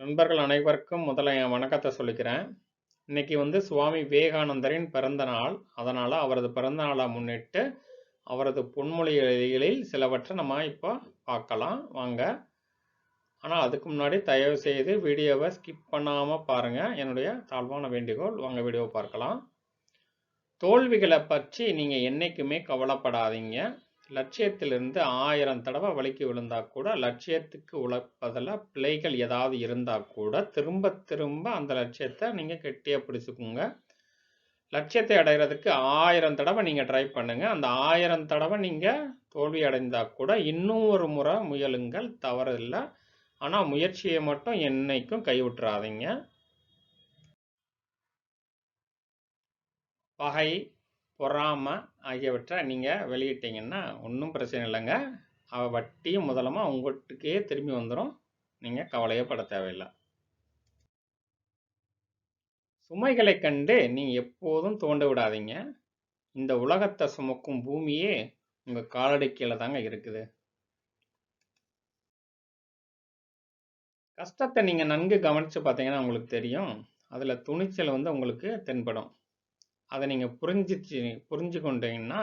நண்பர்கள் அனைவருக்கும் முதல்ல என் வணக்கத்தை சொல்லிக்கிறேன். இன்னைக்கு வந்து சுவாமி விவேகானந்தரின் பிறந்த நாள். அதனால் அவரது பிறந்த நாளை முன்னிட்டு அவரது பொன்மொழிகளில் சிலவற்றை நம்ம இப்போ பார்க்கலாம். வாங்க. ஆனால் அதுக்கு முன்னாடி தயவு செய்து வீடியோவை ஸ்கிப் பண்ணாமல் பாருங்கள் என்னுடைய தாழ்வான வேண்டுகோள். வாங்க வீடியோவை பார்க்கலாம். தோல்விகளை பற்றி நீங்கள் என்றைக்குமே கவலைப்படாதீங்க. லட்சியத்திலிருந்து ஆயிரம் தடவை வலிக்கு விழுந்தா கூட லட்சியத்துக்கு உழைப்பதில் பிழைகள் ஏதாவது இருந்தால் கூட திரும்ப திரும்ப அந்த லட்சியத்தை நீங்கள் கெட்டியாக பிடிச்சிக்கோங்க. லட்சியத்தை அடைகிறதுக்கு ஆயிரம் தடவை நீங்கள் ட்ரை பண்ணுங்கள் அந்த ஆயிரம் தடவை நீங்கள் தோல்வி அடைந்தால் கூட இன்னும் ஒரு முறை முயலுங்கள். தவறில்லை ஆனால் முயற்சியை மட்டும் என்னைக்கும் கைவிட்டுறாதீங்க. பகை பொறாமை ஆகியவற்றை நீங்கள் வெளியிட்டீங்கன்னா ஒன்றும் பிரச்சனை இல்லைங்க. அவள் வட்டியும் முதலமாக உங்கள்கிட்டக்கே திரும்பி வந்துடும் நீங்கள் கவலையே பட தேவையில்லை. சுமைகளை கண்டு நீங்கள் எப்போதும் தோண்ட விடாதீங்க. இந்த உலகத்தை சுமக்கும் பூமியே உங்கள் காலடி கீழே தாங்க இருக்குது. கஷ்டத்தை நீங்கள் நன்கு கவனித்து பார்த்தீங்கன்னா உங்களுக்கு தெரியும். அதில் துணிச்சல் வந்து உங்களுக்கு தென்படும். அதை நீங்கள் புரிஞ்சிச்சு புரிஞ்சு கொண்டீங்கன்னா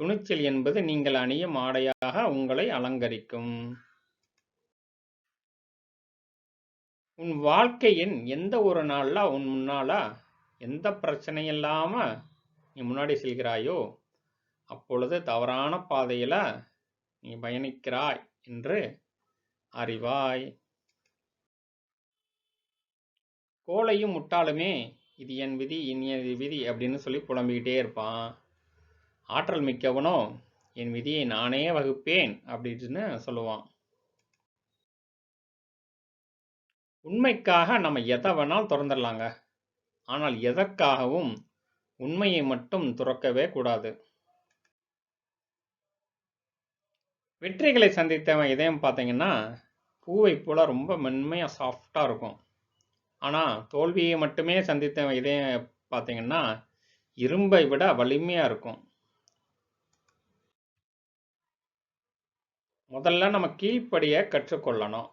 துணிச்சல் என்பது நீங்கள் அணியும் ஆடையாக உங்களை அலங்கரிக்கும். உன் வாழ்க்கையின் எந்த ஒரு நாளில் உன் முன்னால் எந்த பிரச்சனை இல்லாமல் நீ முன்னாடி செல்கிறாயோ அப்பொழுது தவறான பாதையில் நீ பயணிக்கிறாய் என்று அறிவாய். கோழையும் முட்டாளுமே இது என் விதி இனிய விதி அப்படின்னு சொல்லி புலம்பிக்கிட்டே இருப்பான். ஆற்றல் மிக்கவனோ என் விதியை நானே வகுப்பேன் அப்படின்னு சொல்லுவான். உண்மைக்காக நம்ம எதை வேணாலும் திறந்துடலாங்க. ஆனால் எதற்காகவும் உண்மையை மட்டும் துறக்கவே கூடாது. வெற்றிகளை சந்தித்தவன் இதயம் பார்த்தீங்கன்னா பூவை போல ரொம்ப மென்மையாக சாஃப்டாக இருக்கும். ஆனால் தோல்வியை மட்டுமே சந்தித்த இதே பார்த்தீங்கன்னா இரும்பை விட வலிமையாக இருக்கும். முதல்ல நம்ம கீழ்ப்படியை கற்றுக்கொள்ளணும்.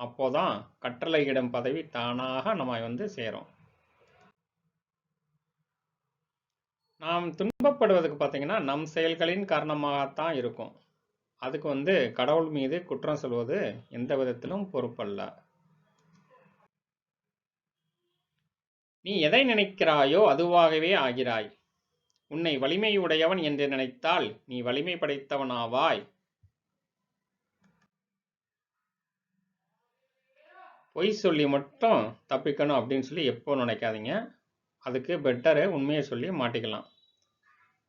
அப்போதான் கட்டளையிடும் பதவி தானாக நம்ம வந்து சேரும். நாம் துன்பப்படுவதுக்கு பார்த்தீங்கன்னா நம் செயல்களின் காரணமாகத்தான் இருக்கும். அதுக்கு வந்து கடவுள் மீது குற்றம் சொல்வது எந்த விதத்திலும் பொறுப்பல்ல. நீ எதை நினைக்கிறாயோ அதுவாகவே ஆகிறாய். உன்னை வலிமையுடையவன் என்று நினைத்தால் நீ வலிமை படைத்தவனாவாய். பொய் சொல்லி மட்டும் தப்பிக்கணும் அப்படின்னு சொல்லி எப்போ நினைக்காதீங்க. அதுக்கு பெட்டரு உண்மையை சொல்லி மாட்டிக்கலாம்.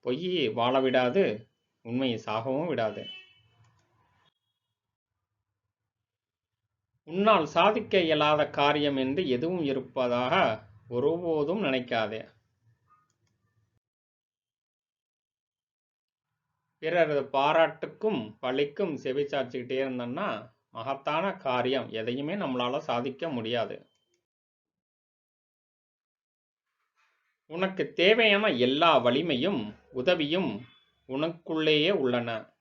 பொய் வாழ விடாது உண்மையை சாகவும் விடாது. உன்னால் சாதிக்க இயலாத காரியம் என்று எதுவும் இருப்பதாக ஒருபோதும் நினைக்காதே. பிறரது பாராட்டுக்கும் பழிக்கும் செவி சாச்சிக்கிட்டே இருந்தோம்னா மகத்தான காரியம். எதையுமே நம்மளால சாதிக்க முடியாது. உனக்கு தேவையான எல்லா வலிமையும் உதவியும் உனக்குள்ளேயே உள்ளன.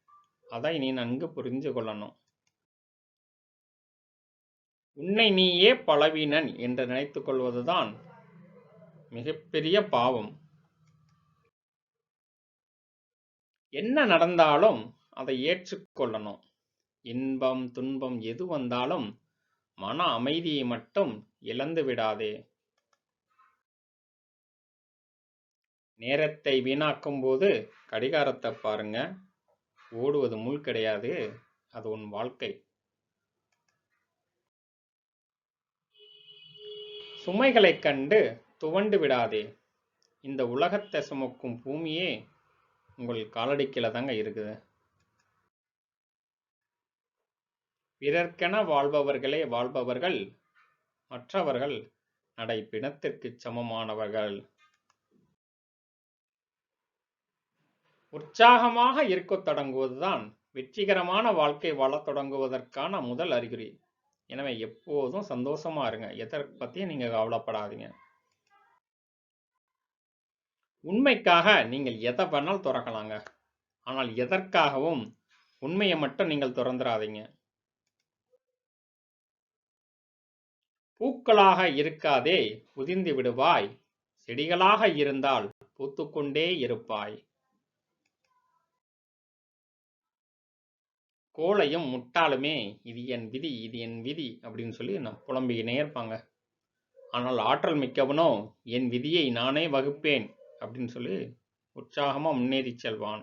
அதை நீ நன்கு புரிஞ்சு கொள்ளணும். உன்னை நீயே பலவீனன் என்று நினைத்துக் கொள்வதுதான் மிகப்பெரிய பாவம். என்ன நடந்தாலும் அதை ஏற்றுக்கொள்ளணும். இன்பம் துன்பம் எது வந்தாலும் மன அமைதியை மட்டும் இழந்து விடாதே. நேரத்தை வீணாக்கும் போது கடிகாரத்தை பாருங்க. ஓடுவது முள் கிடையாது. அது உன் வாழ்க்கை. சுமைகளைக் கண்டு துவண்டு விடாதே. இந்த உலகத்தை சுமக்கும் பூமியே உங்கள் காலடிக்கில தாங்க இருக்குது. பிறர்க்கென வாழ்பவர்களே வாழ்பவர்கள் மற்றவர்கள் நடை பிணத்திற்கு சமமானவர்கள். உற்சாகமாக இருக்கத் தொடங்குவதுதான் வெற்றிகரமான வாழ்க்கை வாழத் தொடங்குவதற்கான முதல் அறிகுறி. எனவே எப்போதும் சந்தோஷமா இருங்க. எதை பத்தியும் நீங்க கவலைப்படாதீங்க. உண்மைக்காக நீங்கள் எதை வேணாலும் திறக்கலாங்க. ஆனால் எதற்காகவும் உண்மையை மட்டும் நீங்கள் திறந்துடாதீங்க பூக்களாக இருக்காதே உதிர்ந்து விடுவாய். செடிகளாக இருந்தால் பூத்துக்கொண்டே இருப்பாய். கோலையும் முட்டாளுமே இது என் விதி இது என் விதி அப்படின்னு சொல்லி நான் புலம்பிக்கினே இருப்பாங்க. ஆனால் ஆற்றல் மிக்கவனோ என் விதியை நானே வகுப்பேன். அப்படின்னு சொல்லி உற்சாகமா முன்னேறி செல்வான்.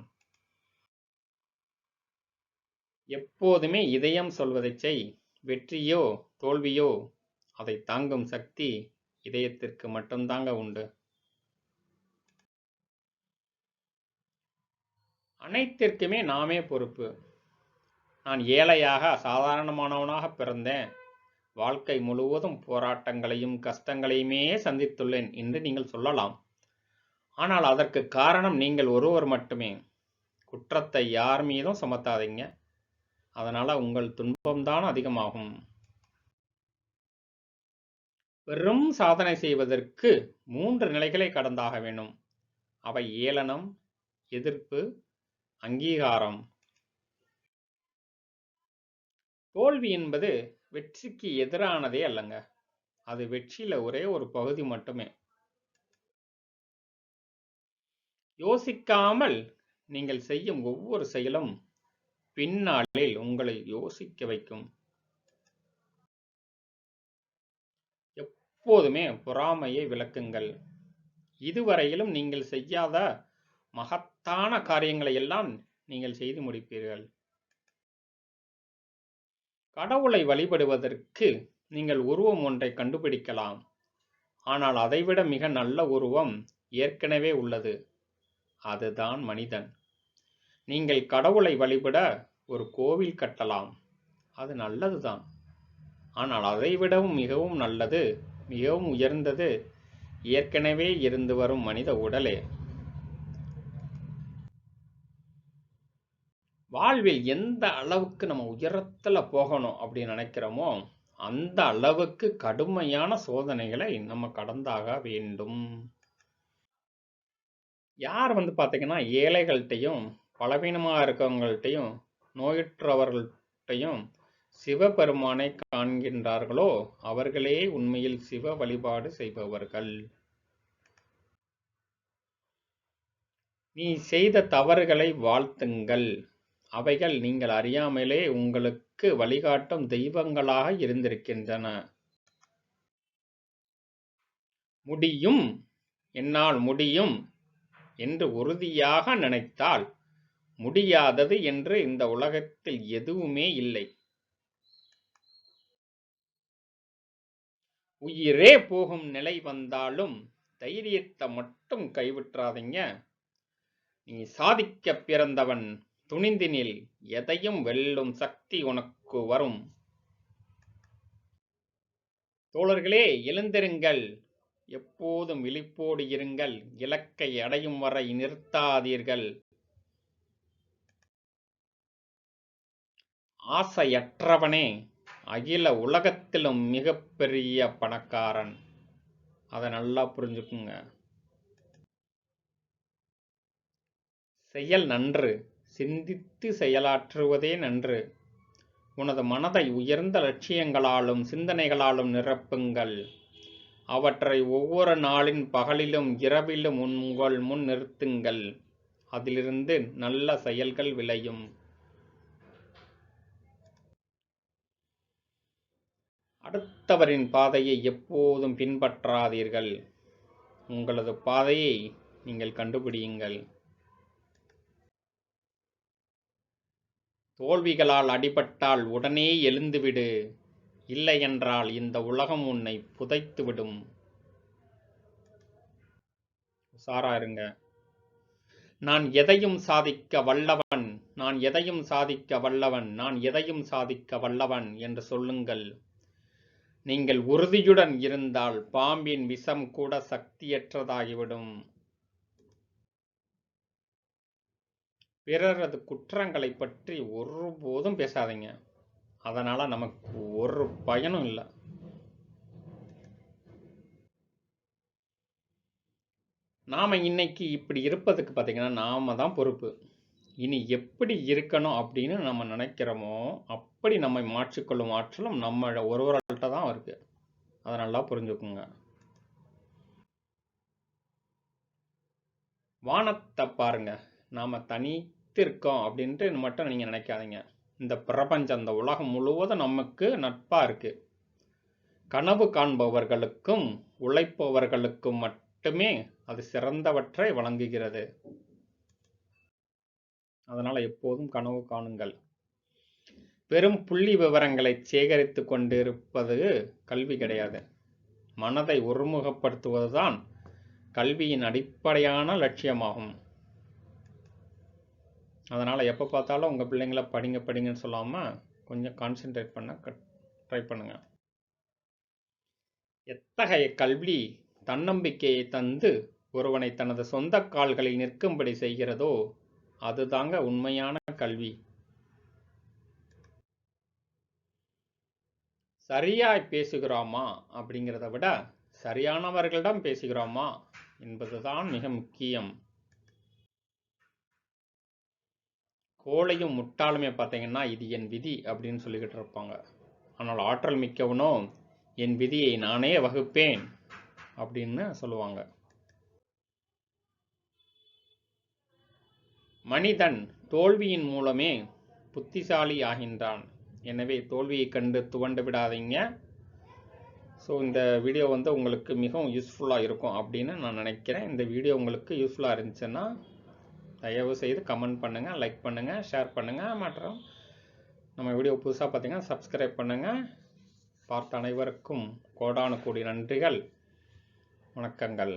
எப்போதுமே இதயம் சொல்வதை செய் வெற்றியோ தோல்வியோ அதை தாங்கும் சக்தி இதயத்திற்கு மட்டும்தாங்க உண்டு. அனைத்திற்குமே நாமே பொறுப்பு. நான் ஏழையாக சாதாரணமானவனாக பிறந்தேன். வாழ்க்கை முழுவதும் போராட்டங்களையும் கஷ்டங்களையுமே சந்தித்துள்ளேன் என்று நீங்கள் சொல்லலாம். ஆனால் அதற்கு காரணம் நீங்கள் ஒருவர் மட்டுமே. குற்றத்தை யார் மீதும் சுமத்தாதீங்க. அதனால் உங்கள் துன்பம்தான் அதிகமாகும். வெறும் சாதனை செய்வதற்கு மூன்று நிலைகளை கடந்தாக வேண்டும். அவை ஏளனம் எதிர்ப்பு அங்கீகாரம். தோல்வி என்பது வெற்றிக்கு எதிரானதே அல்லங்க. அது வெற்றியில ஒரே ஒரு பகுதி மட்டுமே. யோசிக்காமல் நீங்கள் செய்யும் ஒவ்வொரு செயலும் பின்னாளில் உங்களை யோசிக்க வைக்கும். எப்போதுமே பொறாமையை விளக்குங்கள். இதுவரையிலும் நீங்கள் செய்யாத மகத்தான காரியங்களை எல்லாம் நீங்கள் செய்து முடிப்பீர்கள். கடவுளை வழிபடுவதற்கு நீங்கள் உருவம் ஒன்றை கண்டுபிடிக்கலாம். ஆனால் அதைவிட மிக நல்ல உருவம் ஏற்கனவே உள்ளது. அதுதான் மனிதன். நீங்கள் கடவுளை வழிபட ஒரு கோவில் கட்டலாம். அது நல்லதுதான். ஆனால் அதைவிடவும் மிகவும் நல்லது மிகவும் உயர்ந்தது ஏற்கனவே இருந்து வரும் மனித உடலே. வாழ்வில் எந்த அளவுக்கு நம்ம உயரத்தில் போகணும் அப்படின்னு நினைக்கிறோமோ அந்த அளவுக்கு கடுமையான சோதனைகளை நம்ம கடந்தாக வேண்டும். யார் வந்து பார்த்தீங்கன்னா ஏழைகள்கிட்டையும் பலவீனமாக இருக்கவங்கள்ட்டையும் நோயுற்றவர்கள்ட்டையும் சிவபெருமானை காண்கின்றார்களோ அவர்களே உண்மையில் சிவ வழிபாடு செய்பவர்கள். நீ செய்த தவறுகளை வாழ்த்துங்கள். அவைகள் நீங்கள் அறியாமலே உங்களுக்கு வழிகாட்டும் தெய்வங்களாக இருந்திருக்கின்றன. முடியும். என்னால் முடியும். என்று உறுதியாக நினைத்தால் முடியாதது என்று இந்த உலகத்தில் எதுவுமே இல்லை. உயிரே போகும் நிலை வந்தாலும் தைரியத்தை மட்டும் கைவிட்டுறாதீங்க. நீ சாதிக்க பிறந்தவன் துணிந்தினில் எதையும் வெல்லும் சக்தி உனக்கு வரும். தோழர்களே எழுந்திருங்கள். எப்போதும் விழிப்போடு இருங்கள். இலக்கை அடையும் வரை நிறுத்தாதீர்கள். ஆசையற்றவனே அகில உலகத்திலும் மிகப்பெரிய பணக்காரன். அதை நல்லா புரிஞ்சுக்குங்க. செயல் நன்று. சிந்தித்து செயலாற்றுவதே நன்று. உனது மனதை உயர்ந்த லட்சியங்களாலும் சிந்தனைகளாலும் நிரப்புங்கள். அவற்றை ஒவ்வொரு நாளின் பகலிலும் இரவிலும் உங்கள் முன் நிறுத்துங்கள். அதிலிருந்து நல்ல செயல்கள் விளையும். அடுத்தவரின் பாதையை எப்போதும் பின்பற்றாதீர்கள். உங்களது பாதையை நீங்கள் கண்டுபிடியுங்கள். தோல்விகளால் அடிபட்டால் உடனே எழுந்துவிடு. இல்லையென்றால் இந்த உலகம் உன்னை புதைத்துவிடும். உசாரா இருங்க. நான் எதையும் சாதிக்க வல்லவன் நான் எதையும் சாதிக்க வல்லவன் நான் எதையும் சாதிக்க வல்லவன் என்று சொல்லுங்கள். நீங்கள் உறுதியுடன் இருந்தால் பாம்பின் விஷம் கூட சக்தியற்றதாகிவிடும். பிறரது குற்றங்களை பற்றி ஒருபோதும் பேசாதீங்க. அதனால் நமக்கு ஒரு பயனும் இல்லை. நாம் இன்னைக்கு இப்படி இருப்பதுக்கு பார்த்தீங்கன்னா நாம் தான் பொறுப்பு. இனி எப்படி இருக்கணும் அப்படின்னு நம்ம நினைக்கிறோமோ அப்படி நம்மை மாற்றிக்கொள்ளும் ஆற்றலும் நம்ம ஒருவர்கள்ட்ட தான் இருக்குது அதை நல்லா புரிஞ்சுக்குங்க. வானத்தை பாருங்க. நாம் தனித்திருக்கோம் அப்படின்ட்டு மட்டும் நீங்கள் நினைக்காதீங்க. இந்த பிரபஞ்சம் இந்த உலகம் முழுவதும் நமக்கு நட்பாக இருக்கு. கனவு காண்பவர்களுக்கும் உழைப்பவர்களுக்கும் மட்டுமே அது சிறந்தவற்றை வழங்குகிறது. அதனால் எப்போதும் கனவு காணுங்கள். வெறும் புள்ளி விவரங்களை சேகரித்து கொண்டிருப்பது கல்வி கிடையாது. மனதை ஒருமுகப்படுத்துவதுதான் கல்வியின் அடிப்படையான லட்சியமாகும். அதனால் எப்போ பார்த்தாலும் உங்கள் பிள்ளைங்கள படிங்க படிங்கன்னு சொல்லாமல் கொஞ்சம் கான்சென்ட்ரேட் பண்ண ட்ரை பண்ணுங்கள் எத்தகைய கல்வி தன்னம்பிக்கையை தந்து ஒருவனை தனது சொந்த கால்களில் நிற்கும்படி செய்கிறதோ அதுதாங்க உண்மையான கல்வி. சரியாய் பேசுகிறோமா அப்படிங்கிறத விட சரியானவர்களிடம் பேசுகிறோமா என்பதுதான் மிக முக்கியம். கோழையும் முட்டாளுமே பார்த்தீங்கன்னா இது என் விதி அப்படின்னு சொல்லிக்கிட்டு இருப்பாங்க. ஆனால் ஆற்றல் மிக்கவனோ என் விதியை நானே வகுப்பேன் அப்படின்னு சொல்லுவாங்க. மனிதன் தோல்வியின் மூலமே புத்திசாலி ஆகின்றான். எனவே தோல்வியை கண்டு துவண்டு விடாதீங்க. ஸோ இந்த வீடியோ வந்து உங்களுக்கு மிகவும் யூஸ்ஃபுல்லாக இருக்கும் அப்படின்னு நான் நினைக்கிறேன். இந்த வீடியோ உங்களுக்கு யூஸ்ஃபுல்லாக இருந்துச்சுன்னா தயவு செய்து கமெண்ட் பண்ணுங்கள் லைக் பண்ணுங்கள் ஷேர் பண்ணுங்கள் மற்றும் நம்ம வீடியோ புதுசாக பார்த்தீங்கன்னா சப்ஸ்கிரைப் பண்ணுங்கள் பார்த்த அனைவருக்கும் கோடானு கோடி நன்றிகள். வணக்கங்கள்.